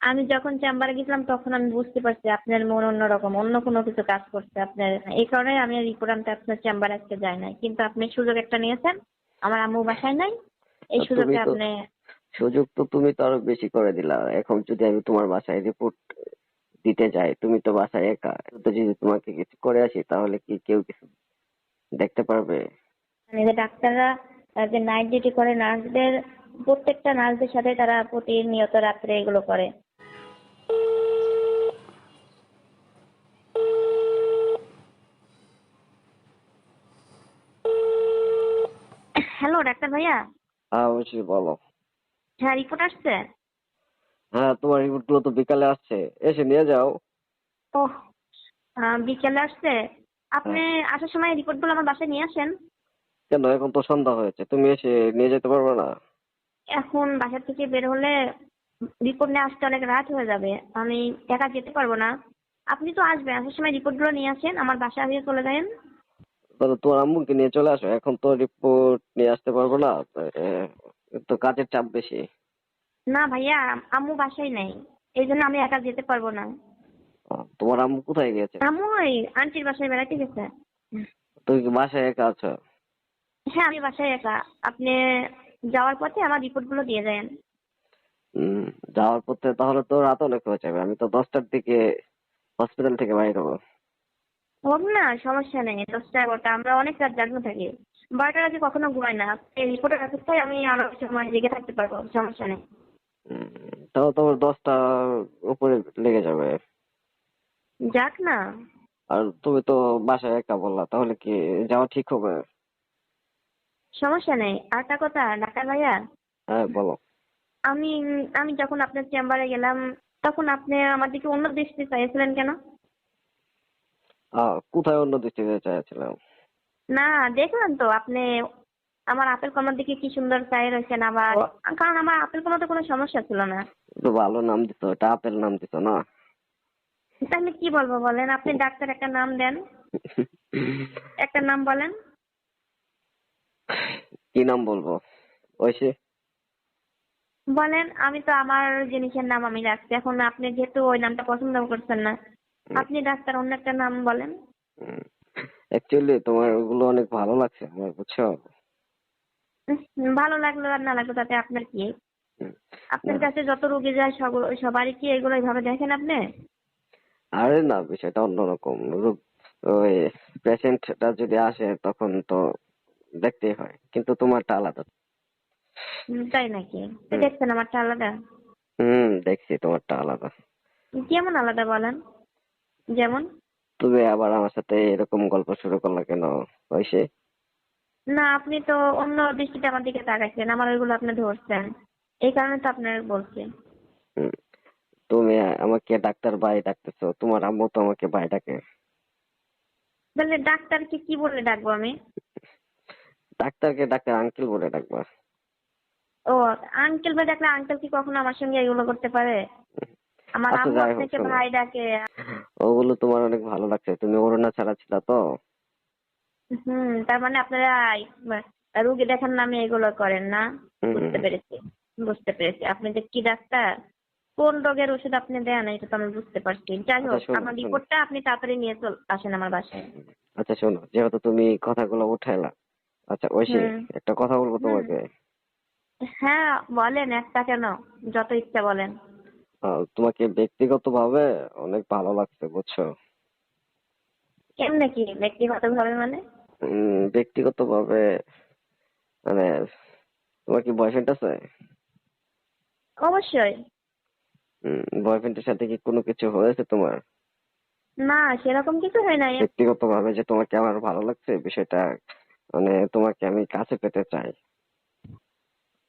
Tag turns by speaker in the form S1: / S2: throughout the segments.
S1: আমি যখন চেম্বারে গেছিলাম তখন আমি বুঝতে পারছি আপনার মন অন্যরকম অন্য কোনো কিছু কাজ করছে আপনার। এই কারণে আমি রিপোর্ট আনতে আপনার চেম্বারে আজকে যাই নাই। কিন্তু আপনি সুযোগ একটা নিয়েছেন আমার আম্মু বাসায় নাই। এই সুযোগে আপনি
S2: সুযোগ তো তুমি তো আরও বেশি করে দিলা। এখন যদি আমি তোমার বাসায় রিপোর্ট দিতে যাই তুমি তো বাসায় একা। তো যদি তোমাকে কিছু করে আসি তাহলে কি কেউ কিছু দেখতে পারবে?
S1: মানে যে ডাক্তাররা যে নাইট ডিউটি করে নার্সদের প্রত্যেকটা নার্সদের সাথে তারা প্রতিনিয়ত রাত্রে এগুলো করে। ডাক্তার ভাইয়া?
S2: হ্যাঁ অবশ্যই বলো।
S1: হ্যাঁ রিপোর্ট আসছে?
S2: হ্যাঁ তোমার রিপোর্টগুলো তো বিকালে আসছে। এসে নিয়ে যাও।
S1: ও বিকেলে আসছে? আপনি আসার সময় রিপোর্টগুলো আমার বাসায় নিয়ে আসেন।
S2: কেন? এখন তো সন্ধ্যা হয়েছে। তুমি এসে নিয়ে যেতে পারবে না।
S1: এখন বাসা থেকে বের হলে রিপোর্ট নিয়ে আসতে অনেক রাত হয়ে যাবে। আমি একা যেতে পারব না। আপনি তো আসবেন আসার সময় রিপোর্টগুলো নিয়ে আসেন। আমার বাসায় আসিয়ে চলে যাবেন
S2: তাহলে তোমার আম্মুকে নিয়ে চলে আসো এখন তো রিপোর্ট নিয়ে আসতে পারব না তো, কাজের চাপ বেশি।
S1: না ভাইয়া আম্মু বাসায় নেই এই জন্য আমি একা যেতে পারব না।
S2: তোমার আম্মু কোথায় গেছে
S1: আম্মু ওই আন্টির বাসায় বেড়াতে গেছে।
S2: তুমি কি বাসায় একা আছো?
S1: হ্যাঁ আমি বাসায় একা। আপনি যাওয়ার পথে আমার রিপোর্টগুলো দিয়ে দেন।
S2: যাওয়ার পথে তাহলে তো রাত অনেক হয়ে যাবে আমি তো দশটার দিকে হসপিটাল থেকে বাইর হব।
S1: হোক না সমস্যা নেই দশটা এগারোটা আমরা অনেক রাত জাগনো থাকি। বারোটার আগে কখনো ঘুমাই না। এই রিপোর্টের অপেক্ষায় আমি আরও সময় জেগে থাকতে পারব সমস্যা নেই।
S2: তাও তোমার দশটা উপরে লেগে যাবে।
S1: যাক না।
S2: আর তুমি তো বাসায় একা বললা তাহলে কি যাওয়া ঠিক হবে?
S1: সমস্যা নেই। আর একটা কথা ডাক্তার ভাইয়া?
S2: হ্যাঁ বলো।
S1: আমি আমি যখন আপনার চেম্বারে গেলাম তখন আপনি আমার দিকে অন্য দৃষ্টি চাইছিলেন কেন?
S2: আহ, কোথায় অন্য দৃষ্টিতে চাইছিলাম?
S1: না দেখলাম তো আপনি আমার আপেল কমার দিকে কি সুন্দর চাই রয়েছেন আবার। কারণ আমার আপেল কমাতে কোনো সমস্যা ছিল না।
S2: তো ভালো নাম দিত এটা আপেল নাম দিত না?
S1: তাহলে কি বলব বলেন? আপনি ডাক্তার একটা নাম দেন। একটা নাম বলেন।
S2: কি নাম বলব? ঐশী?
S1: বলেন আমি তো আমার জিনিসের নাম আমি রাখছি। এখন আপনি যেহেতু ওই নামটা পছন্দ করছেন না আপনি ডাক্তার অন্য একটা নাম বলেন।
S2: অ্যাকচুয়ালি তোমার ওগুলো অনেক ভালো লাগছে আমার বুঝছ?
S1: ভালো লাগল আর না লাগল তাতে আপনার কি? আপনার কাছে যত রোগী যায় সব সবারই কি এগুলো এইভাবে দেখেন আপনি?
S2: আরে না বিষয়টা অন্যরকম রোগ- ওই পেশেন্টটা যদি আসে তখন তো দেখতেই হয় কিন্তু তোমারটা আলাদা।
S1: তাই নাকি? দেখছেন আমারটা আলাদা?
S2: হুম দেখছি তোমারটা আলাদা।
S1: কেমন আলাদা বলেন? যেমন?
S2: তুমি আবার আমার সাথে এরকম গল্প শুরু করলা কেন? ঐশী
S1: না আপনি তো অন্য দৃষ্টিতে আমার দিকে তাকাইছেন। আমার ওইগুলো আপনি ধরছেন। এই কারণে তো আপনার বলছি।
S2: তুমি আমাকে ডাক্তার ভাই ডাকতেছো। তোমার আম্মু তো আমাকে ভাই ডাকে।
S1: তাহলে ডাক্তারকে কি বলে ডাকবো আমি?
S2: ডাক্তারকে ডাক্তার আঙ্কেল বলে ডাকবা।
S1: ও আঙ্কেল ভাই ডাকলে আঙ্কেল কি কখনো আমার সঙ্গে এগুলো করতে পারে? আমার
S2: আচ্ছা,
S1: আম্মু
S2: হোক,
S1: আপনাকে ভাই ডাকে।
S2: ওগুলো তোমার অনেক ভালো লাগছে তুমি অরুণা ছাড়া ছিল তো?
S1: হুম তার মানে আপনারা রুগী দেখার নামে এগুলো করেন না? বুঝতে পেরেছি বুঝতে পেরেছি। আপনি যে কি ডাক্তার কোন রোগের ওষুধ আপনি দেন এটা তো আমি বুঝতে পারছি। যাই হোক
S2: আচ্ছা,
S1: আমার
S2: শোনো।
S1: রিপোর্টটা আপনি তাড়াতাড়ি নিয়ে চল আসেন আমার বাসায়।
S2: আচ্ছা শোনো যেহেতু তুমি কথাগুলো উঠাইলা আচ্ছা ঐশী
S1: হুম।
S2: একটা কথা বলব তোমাকে?
S1: হ্যাঁ বলেন একটা কেন যত ইচ্ছা বলেন।
S2: আহ, তোমাকে ব্যক্তিগত ভাবে অনেক ভালো লাগছে বুঝছ?
S1: কেমনে কি? ব্যক্তিগত ভাবে মানে?
S2: উম, ব্যক্তিগত ভাবে মানে তোমার কি বয়ফ্রেন্ড আছে?
S1: অবশ্যই।
S2: বয়ফ্রেন্ডের সাথে কি কোনো কিছু হয়েছে তোমার?
S1: না সেরকম কিছু হয় নাই।
S2: ব্যক্তিগত ভাবে যে তোমাকে আমার ভালো লাগছে বিষয়টা মানে তোমাকে আমি কাছে পেতে চাই।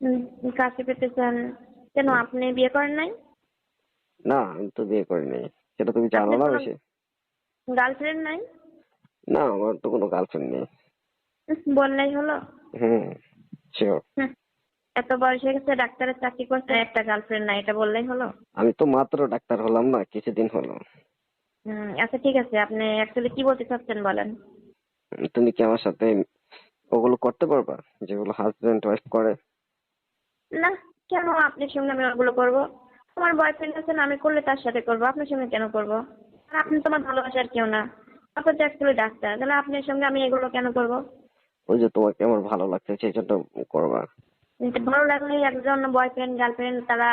S1: উম, কাছে পেতে চান? কেন আপনি বিয়ে করেন নাই?
S2: না আমি তো বিয়ে করিনি। সেটা তুমি জানো না বেশি?
S1: গার্লফ্রেন্ড নাই?
S2: না আমার তো কোনো গার্লফ্রেন্ড নেই।
S1: বললেই হলো।
S2: হুম শিওর
S1: এত বয়স হয়ে গেছে ডাক্তারের চাকরি করছে একটা গার্লফ্রেন্ড নাই এটা বললেই হলো।
S2: আমি তো মাত্র ডাক্তার হলাম না কিছুদিন হলো।
S1: হুম, আচ্ছা ঠিক আছে আপনি অ্যাকচুয়ালি কি বলতে চাচ্ছেন বলেন?
S2: তুমি কি আমার সাথে ওগুলো করতে পারবা? যেগুলো হাজবেন্ড ওয়াইফ করে?
S1: না কেন? আপনার সঙ্গে আমি ওগুলো করব। আমার বয়ফ্রেন্ড আছে না আমি করলে তার সাথে করব? আপনার সঙ্গে কেন করব? আর আপনি তো আমার ভালোবাসার কেউ না। আপনার তো অ্যাকচুয়ালি ডাক্তার তাহলে আপনার সঙ্গে আমি এগুলো কেন করব?
S2: ওই যে তোমাকে আমার ভালো লাগছে সেই জন্য করবা।
S1: ভালো লাগলে একজন বয়ফ্রেন্ড গার্লফ্রেন্ড তারা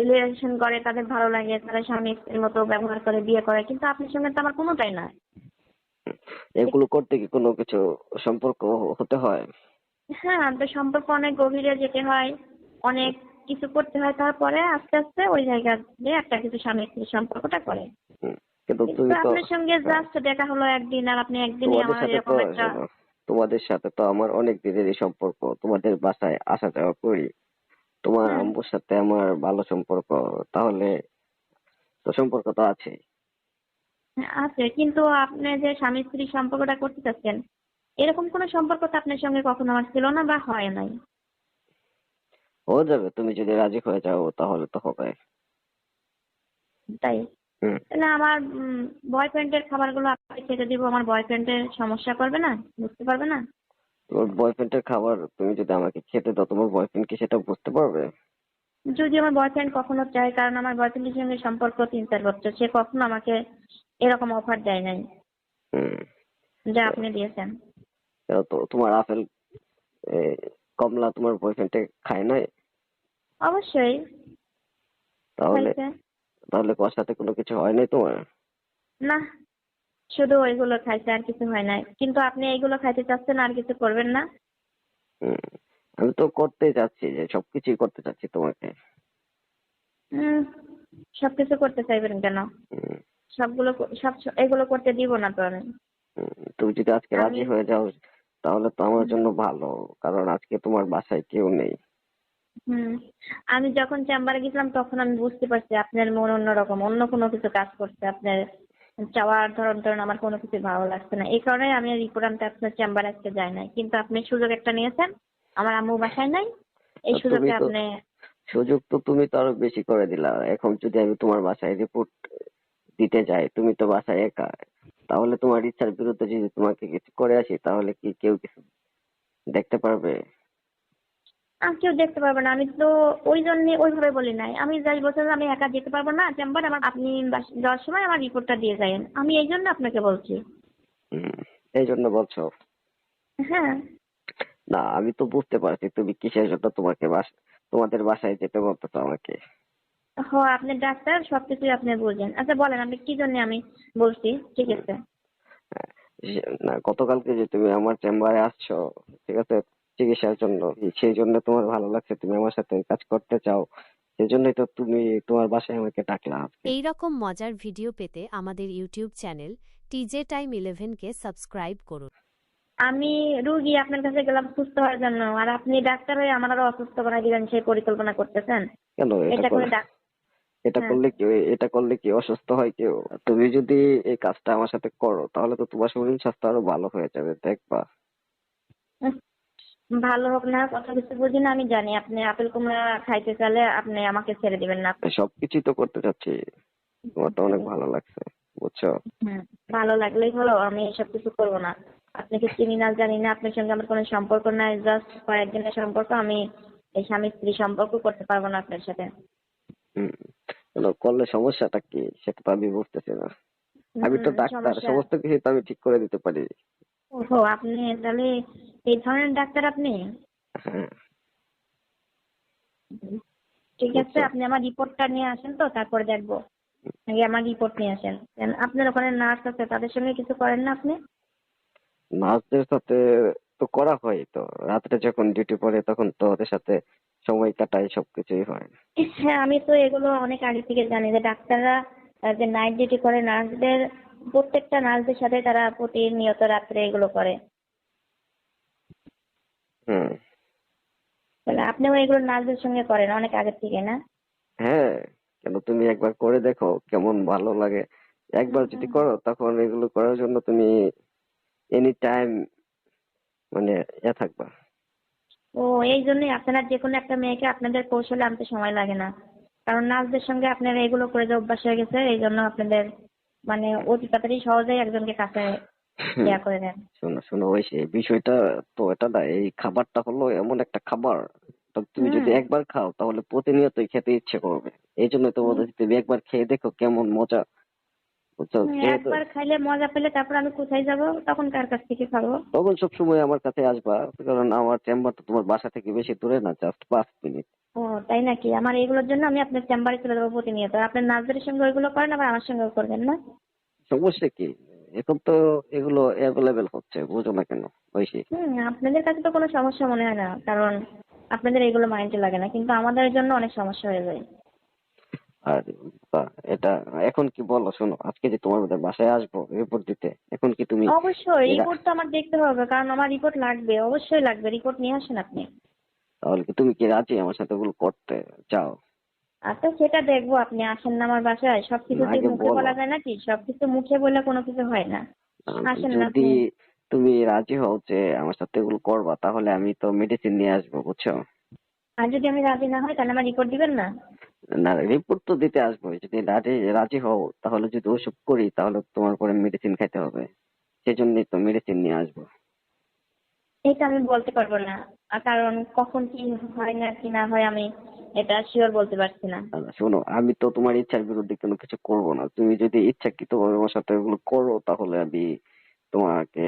S1: রিলেশন করে তাদের ভালো লাগে তারা স্বামী স্ত্রীর মতো ব্যবহার করে বিয়ে করে কিন্তু আপনার সঙ্গে তো আমার কোনোটাই না
S2: এগুলো করতে কি কোনো কিছু সম্পর্ক হতে হয়?
S1: হ্যাঁ তো সম্পর্ক অনেক গভীরে যেতে হয় অনেক কিছু করতে হয় তারপরে আস্তে আস্তে ওই জায়গা দিয়ে একটা কিছু স্বামী স্ত্রীর সম্পর্কটা করে।
S2: কিন্তু
S1: কিন্তু
S2: তুমি তো
S1: আপনার সঙ্গে
S2: হ্যাঁ,
S1: জাস্ট দেখা হলো একদিন আর আপনি একদিনই আমার এরকম একটা
S2: তোমাদের সাথে তো আমার অনেক দিনেরই সম্পর্ক। তোমাদের বাসায় আসা যাওয়া করি। তোমার। আম্মুর সাথে আমার ভালো সম্পর্ক তাহলে তো সম্পর্ক তো আছে
S1: হ্যাঁ, আছে কিন্তু আপনি যে স্বামী স্ত্রীর সম্পর্কটা করতে চাচ্ছেন এরকম কোনো সম্পর্ক তো আপনার সঙ্গে কখনো আমার ছিল না বা হয় নাই।
S2: হয়ে যাবে তুমি যদি রাজি হয়ে যাও তাহলে তো হবে।
S1: তাই? তাহলে আমার বয়ফ্রেন্ডের খাবারগুলো আপনি খেতে দিব আমার বয়ফ্রেন্ডের সমস্যা করবে না? বুঝতে পারবে না?
S2: তোমার বয়ফ্রেন্ডের খাবার তুমি যদি আমাকে খেতে দাও তোমার বয়ফ্রেন্ড কি সেটা বুঝতে পারবে?
S1: যদি আমার বয়ফ্রেন্ড কখনো চায় কারণ আমার বয়ফ্রেন্ডের সঙ্গে সম্পর্ক তিন চার বছর সে কখনো আমাকে এরকম অফার দেয় নাই।
S2: হুম।
S1: যা আপনি দিয়েছেন।
S2: তো তোমার আপেল কমলা তোমার বয়ফ্রেন্ডে খায় নাই?
S1: অবশ্যই।
S2: তাহলে
S1: খাইছে।
S2: তাহলে সাথে কোনো কিছু হয় নাই তোমার?
S1: না শুধু ওইগুলো খাইছে আর কিছু হয় নাই। কিন্তু আপনি এইগুলো খাইতে চাচ্ছেন আর কিছু করবেন না?
S2: হুম, আমি তো করতে চাচ্ছি যে সবকিছুই করতে চাচ্ছি তোমাকে।
S1: হুম সবকিছু করতে চাইবেন কেন?
S2: হুম,
S1: সবগুলো সব এগুলো করতে দিব না তো আমি।
S2: হুম, তুমি যদি আজকে রাজি
S1: আমি-
S2: হয়ে যাও তাহলে তো আমার জন্য ভালো। কারণ আজকে তোমার বাসায় কেউ নেই।
S1: হুম। আমি যখন চেম্বারে গেছিলাম তখন আমি বুঝতে পারছি আপনার মন অন্যরকম অন্য কোনো কিছু কাজ করছে আপনার চাওয়ার ধরন ধরন আমার কোনো কিছু ভালো লাগছে না। এই কারণে আমি রিপোর্ট আনতে আপনার চেম্বারে আজকে যাই নাই। কিন্তু আপনি সুযোগ একটা নিয়েছেন আমার আম্মু বাসায় নাই এই
S2: আর
S1: সুযোগে আপনি
S2: সুযোগ তো তুমি তো আরও বেশি করে দিলা। এখন যদি আমি তোমার বাসায় রিপোর্ট দিতে যাই তুমি তো বাসায় একা তাহলে তোমার ইচ্ছার বিরুদ্ধে যদি তোমাকে কিছু করে আসি তাহলে কি কেউ কিছু দেখতে পারবে?
S1: আর কেউ দেখতে পারবে না। আমি তো ওই জন্য ওইভাবে বলি নাই। আমি যাই বছর আমি একা যেতে পারব না। চেম্বার আমার আপনি যাওয়ার সময় আমার রিপোর্টটা দিয়ে যাবেন আমি এই জন্য আপনাকে বলছি।
S2: এই জন্য বলছো?
S1: হ্যাঁ।
S2: না আমি তো বুঝতে পারছি তুমি কিসের জন্য তোমাকে বাস তোমাদের বাসায় যেতে বলতেছো আমাকে।
S1: হ আপনি ডাক্তার সবকিছুই আপনি বুঝেন। আচ্ছা বলেন আপনি কি জন্য আমি বলছি? ঠিক আছে।
S2: হ্যাঁ, না গতকালকে যে তুমি আমার চেম্বারে আসছো ঠিক আছে? চিকিৎসার জন্য। সেই জন্য তোমার ভালো লাগছে তুমি আমার সাথে কাজ করতে চাও। সেই জন্যই তো তুমি তোমার বাসায় আমাকে ডাকলা আজকে।
S3: এই রকম মজার ভিডিও পেতে আমাদের ইউটিউব চ্যানেল টিজে টাইম ইলেভেনকে সাবস্ক্রাইব করুন।
S1: আমি রুগী আপনার কাছে গেলাম সুস্থ হওয়ার জন্য আর আপনি ডাক্তার হয়ে আমার আরও অসুস্থ করে দিলেন সেই পরিকল্পনা করতেছেন।
S2: কেন? এটা
S1: এটা করে
S2: এটা
S1: হ্যাঁ।
S2: করলে কি এটা করলে কি অসুস্থ হয় কেউ? তুমি যদি এই কাজটা আমার সাথে করো তাহলে তো তোমার শরীর স্বাস্থ্য আরও ভালো হয়ে যাবে দেখবা।
S1: ভালো হোক না অত কিছু বুঝি না আমি জানি। আপনি আপেল কুমড়া খাইতে চাইলে আপনি আমাকে ছেড়ে দিবেন না।
S2: সবকিছুই তো করতে চাচ্ছি। তোমার তো অনেক ভালো লাগছে বুঝছ?
S1: ভালো লাগলেই হলো আমি এসব কিছু করব না। আপনাকে চিনি না জানি না আপনার সঙ্গে আমার কোনো সম্পর্ক নাই জাস্ট কয়েকদিনের সম্পর্ক আমি এই স্বামী স্ত্রী সম্পর্ক করতে পারব না আপনার সাথে।
S2: হুম করলে সমস্যাটা কি? সেটা তো আমি বুঝতেছি না। আমি তো ডাক্তার সমস্ত কিছু তো আমি ঠিক করে দিতে পারি।
S1: ওহো আপনি তাহলে এই ধরনের ডাক্তার আপনি?
S2: হ্যাঁ।
S1: ঠিক আছে। আপনি আমার রিপোর্টটা নিয়ে আসেন তো তারপরে দেখব। আগে আমার রিপোর্ট নিয়ে আসেন। আপনার ওখানে নার্স আছে তাদের সঙ্গে কিছু করেন না আপনি?
S2: নার্সদের সাথে তো করা হয় তো রাত্রে যখন ডিউটি পড়ে তখন তো ওদের সাথে সময় কাটাই সবকিছুই হয়।
S1: হ্যাঁ আমি তো এগুলো অনেক আগে থেকে জানি যে ডাক্তাররা যে নাইট ডিউটি করে নার্সদের প্রত্যেকটা নার্সদের সাথে তারা প্রতিনিয়ত রাত্রে এগুলো করে।
S2: হুম।
S1: তাহলে আপনিও এগুলো নার্সদের সঙ্গে করেন অনেক আগে থেকে না?
S2: হ্যাঁ কেন তুমি একবার করে দেখো কেমন ভালো লাগে। একবার যদি করো তখন এগুলো করার জন্য তুমি এনি টাইম মানে এ থাকবা।
S1: ও এই জন্যই আপনারা যে কোনো একটা মেয়েকে আপনাদের কৌশলে আনতে সময় লাগে না। কারণ নার্সদের সঙ্গে আপনারা এগুলো করে যে অভ্যাস হয়ে গেছে এই জন্য আপনাদের মানে অতি তাড়াতাড়ি সহজেই একজনকে কাছে ইয়া করে নেন
S2: শোনো শোনো ওই সেই বিষয়টা তো এটা না এই খাবারটা হলো এমন একটা খাবার। তো তুমি যদি একবার খাও তাহলে প্রতিনিয়তই খেতে ইচ্ছে করবে। এই জন্য তোমাদের তুমি একবার খেয়ে দেখো কেমন মজা।
S1: একবার খাইলে মজা পেলে তারপর আমি কোথায় যাব? তখন কার কাছ থেকে খাব?
S2: তখন সবসময় আমার কাছে আসবা কারণ আমার চেম্বার তো তোমার বাসা থেকে বেশি দূরে না জাস্ট পাঁচ মিনিট।
S1: ও তাই নাকি? আমার এগুলোর জন্য আমি আপনার চেম্বারে চলে যাব প্রতিনিয়ত। আপনার নার্সদের সঙ্গে ওইগুলো করেন আবার আমার সঙ্গেও করবেন না?
S2: সমস্যা কি? এখন তো এগুলো অ্যাভেলেবেল হচ্ছে বুঝো না কেন? বেশি।
S1: হুম আপনাদের কাছে তো কোনো সমস্যা মনে হয় না কারণ আপনাদের এগুলো মাইন্ডে লাগে না কিন্তু আমাদের জন্য অনেক সমস্যা হয়ে যায়।
S2: আর এটা এখন কি বলো শোনো আজকে যে তোমার ওদের বাসায় আসব রিপোর্ট দিতে এখন কি তুমি
S1: অবশ্যই রিপোর্ট তো আমার দেখতে হবে কারণ আমার রিপোর্ট লাগবে অবশ্যই লাগবে রিপোর্ট নিয়ে আসেন আপনি।
S2: তাহলে কি তুমি কি রাজি আমার সাথে ওগুলো করতে চাও?
S1: আচ্ছা সেটা দেখব আপনি আসেন না আমার বাসায় সবকিছু কি
S2: আগে
S1: মুখে
S2: বলো।
S1: বলা যায় নাকি? সবকিছু মুখে বললে কোনো কিছু হয় না।
S2: আহ,
S1: আসেন না
S2: যদি
S1: আপনি।
S2: তুমি রাজি হও যে আমার সাথে এগুলো করবা তাহলে আমি তো মেডিসিন নিয়ে আসব বুঝছ?
S1: আর যদি আমি রাজি না হই তাহলে আমার রিপোর্ট দিবেন না?
S2: না রিপোর্ট তো দিতে আসব। যদি রাজি রাজি হও তাহলে যদি ওসব করি তাহলে তোমার পরে মেডিসিন খেতে হবে। সেজন্যই তো মেডিসিন নিয়ে আসব।
S1: এটা আমি বলতে পারব না। কারণ কখন কি হয় না কি না হয় আমি এটা শিওর বলতে পারছি না।
S2: শোনো আমি তো তোমার ইচ্ছার বিরুদ্ধে কোনো কিছু করব না। তুমি যদি ইচ্ছাকৃত ভাবে আমার সাথে ওগুলো করো তাহলে আমি তোমাকে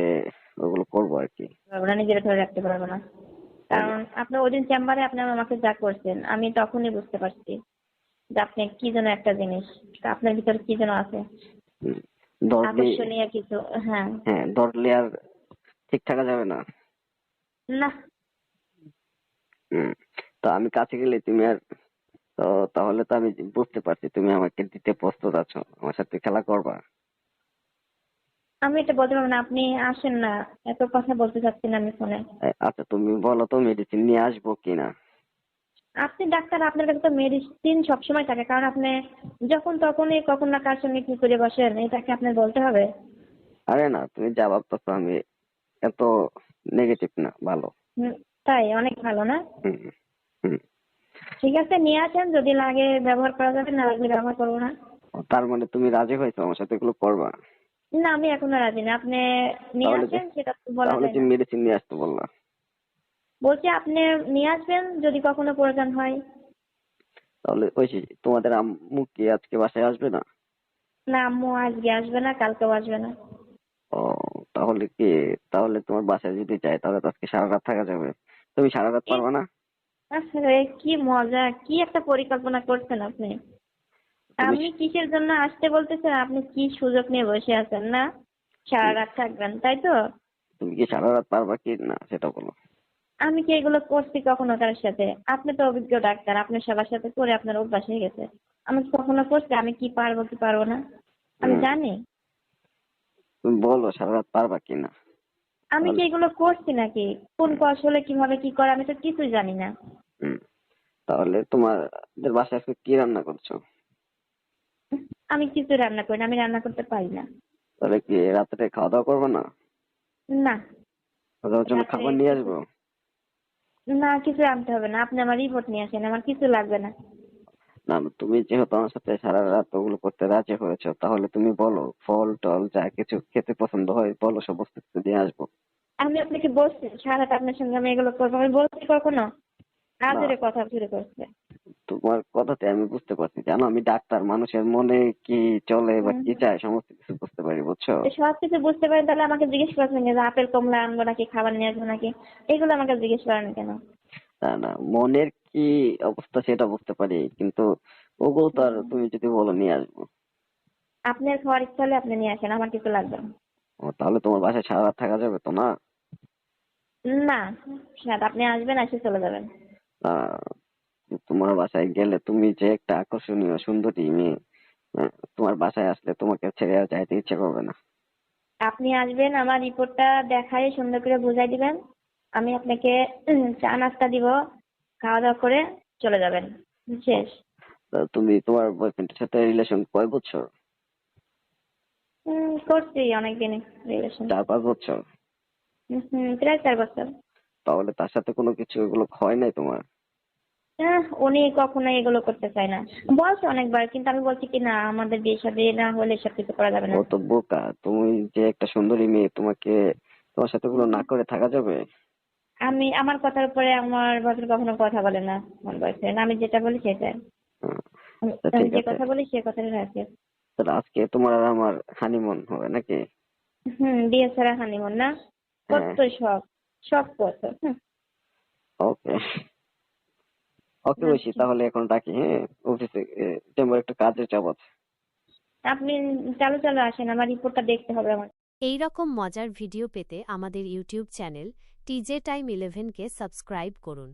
S2: ওগুলো করব আর কি।
S1: না নিজের ধরে রাখতে পারব না। কারণ আপনি ওই দিন চেম্বারে আপনি আমাকে যা করছেন আমি তখনই বুঝতে পারছি। যে আপনি কি যেন একটা জিনিস তা আপনার ভিতরে কি যেন আছে? আকর্ষণীয় কিছু হ্যাঁ।
S2: হ্যাঁ ধরলে আর ঠিক থাকা যাবে না।
S1: না।
S2: তো আমি কাছে গেলে তুমি আর তো তাহলে তো আমি বুঝতে পারছি তুমি আমাকে দিতে প্রস্তুত আছো আমার সাথে খেলা করবা।
S1: আমি এটা বলতে পারব না আপনি আসেন না এত কথা বলতে চাচ্ছি না আমি ফোনে।
S2: আচ্ছা তুমি বলো তো মেডিসিন নিয়ে আসব কিনা।
S1: আপনি ডাক্তার আপনার কাছে তো মেডিসিন সবসময় থাকে কারণ আপনি যখন তখনই কখন না কার সঙ্গে কি করে বসেন এটাকে আপনার বলতে হবে।
S2: আরে না তুমি যা ভাবতেছো আমি এত নেগেটিভ না ভালো।
S1: তাই অনেক ভালো না? ঠিক আছে নিয়ে আসেন যদি লাগে ব্যবহার করা যাবে না লাগলে ব্যবহার করব না।
S2: তার মানে তুমি রাজি হয়েছো আমার সাথে এগুলো করবা?
S1: না আমি এখনও রাজি না আপনি নিয়ে আসেন সেটা তো বলা
S2: তাহলে তুমি মেডিসিন নিয়ে আসতে বললা।
S1: বলছি আপনি নিয়ে আসবেন যদি কখনো প্রয়োজন হয়।
S2: তাহলে ওই যে তোমাদের আম্মু কি আজকে বাসায় আসবে না?
S1: না আম্মু আজকে আসবে না কালকেও আসবে না।
S2: ও তাহলে কি তাহলে তোমার বাসায় যদি যাই তাহলে তো আজকে সারা রাত থাকা যাবে। তুমি সারা রাত পারবা না?
S1: আসলে কি মজা কি একটা পরিকল্পনা করছেন আপনি? আপনি কিসের জন্য আসতে বলতেছেন? আপনি কি সুযোগ নিয়ে বসে আছেন না? সারা রাত থাকবেন তাই তো?
S2: তুমি কি সারা রাত পারবা কি? না সেটা বলো।
S1: আমি কি এগুলো করছি কখনো কার সাথে? আপনি তো অভিজ্ঞ ডাক্তার আপনি সবার সাথে করে আপনার অভ্যাস হয়ে গেছে। আমি কখনো করছি আমি কি পারব কি পারব না? আমি জানি।
S2: তুমি বলো সারা রাত পারবা কিনা
S1: আমি কি এগুলো করছি নাকি? কোন কৌশলে কীভাবে কি করে আমি তো কিছুই জানি না।
S2: তাহলে তোমাদের বাসায় আজকে কি রান্না করছ?
S1: আমি কিছু রান্না করি না আমি রান্না করতে পারি না।
S2: তাহলে কি রাত্রে খাওয়া দাওয়া করবে না?
S1: না।
S2: খাওয়া দাওয়ার জন্য খাবার নিয়ে আসব?
S1: না কিছু আনতে হবে না। আপনি আমার রিপোর্ট নিয়ে আসেন আমার কিছু লাগবে না।
S2: না তুমি যেহেতু আমার সাথে সারা রাত ওগুলো করতে রাজি হয়েছো তাহলে তুমি বলো ফল টল যা কিছু খেতে পছন্দ হয় বলো সমস্ত কিছু নিয়ে আসব।
S1: আমি আপনাকে বলছি সারা রাত আপনার সঙ্গে আমি এগুলো করব। আমি বলছি কখনো আজরে কথা করছে।
S2: তোমার কথাতে আমি বুঝতে পারছি জানো? আমি ডাক্তার মানুষের মনে কি চলে বা কি চায় সমস্ত কিছু বুঝতে পারি বুঝছ?
S1: সব কিছু বুঝতে পারেন তাহলে আমাকে জিজ্ঞেস করছেন যে আপেল কমলা আনব নাকি খাবার নিয়ে আসব নাকি? এগুলো আমাকে জিজ্ঞেস করেন কেন?
S2: না না মনের কি অবস্থা সেটা বুঝতে পারি কিন্তু ওগুলো তো আর তুমি যদি বলো নিয়ে আসব।
S1: আপনার খাওয়ার ইচ্ছা হলে আপনি নিয়ে আসেন আমার কিছু লাগবে না।
S2: ও তাহলে তোমার বাসায় সারা রাত থাকা যাবে তো না?
S1: না আপনি আসবেন এসে চলে যাবেন।
S2: তোমার বাসায় গেলে তুমি যে একটা আকর্ষণীয় সুন্দরী মেয়ে তোমার বাসায় আসলে তোমাকে ছেড়ে আর যাইতে ইচ্ছে করবে না।
S1: আপনি আসবেন আমার রিপোর্টটা দেখায় সুন্দর করে বুঝাই দিবেন। আমি আপনাকে চা নাস্তা দিব খাওয়া দাওয়া করে চলে যাবেন। শেষ।
S2: তা তুমি তোমার বয়ফ্রেন্ডের সাথে রিলেশন কয় বছর?
S1: করছি অনেকদিন রিলেশন
S2: চার পাঁচ বছর?
S1: হুম প্রায় চার বছর।
S2: তাহলে তার সাথে কোনো কিছু এগুলো হয় নাই তোমার?
S1: উনি কখনো এগুলো করতে চায় না। বলছে অনেকবার কিন্তু আমি বলছি কি না আমাদের বিয়ে শাদী না হলে সব কিছু করা যাবে না।
S2: ও তো বোকা তুমি যে একটা সুন্দরী মেয়ে তোমাকে তোমার সাথে ওগুলো না করে থাকা যাবে?
S1: আমি আমার কথার উপরে আমার বয়ফ্রেন্ড কখনো কথা বলে না আমার বয়ফ্রেন্ড আমি যেটা বলি সেটাই। আমি যে কথা বলি সে কথাই রাখি।
S2: তাহলে আজকে তোমার আর আমার হানিমুন হবে নাকি?
S1: হুম বিয়ে ছাড়া হানিমুন না?
S2: হ্যাঁ।
S1: কত শখ শখ কথা হ্যাঁ
S2: ওকে। ওকে
S1: আচ্ছা।
S2: তাহলে এখন রাখি হ্যাঁ? অফিসে চেম্বার একটা কাজে যাব
S1: আপনি চালু চালু আসেন আমার রিপোর্টটা দেখতে হবে আমার।
S3: এই রকম মজার ভিডিও পেতে আমাদের ইউটিউব চ্যানেল টিজে টাইম ইলেভেনকে সাবস্ক্রাইব করুন।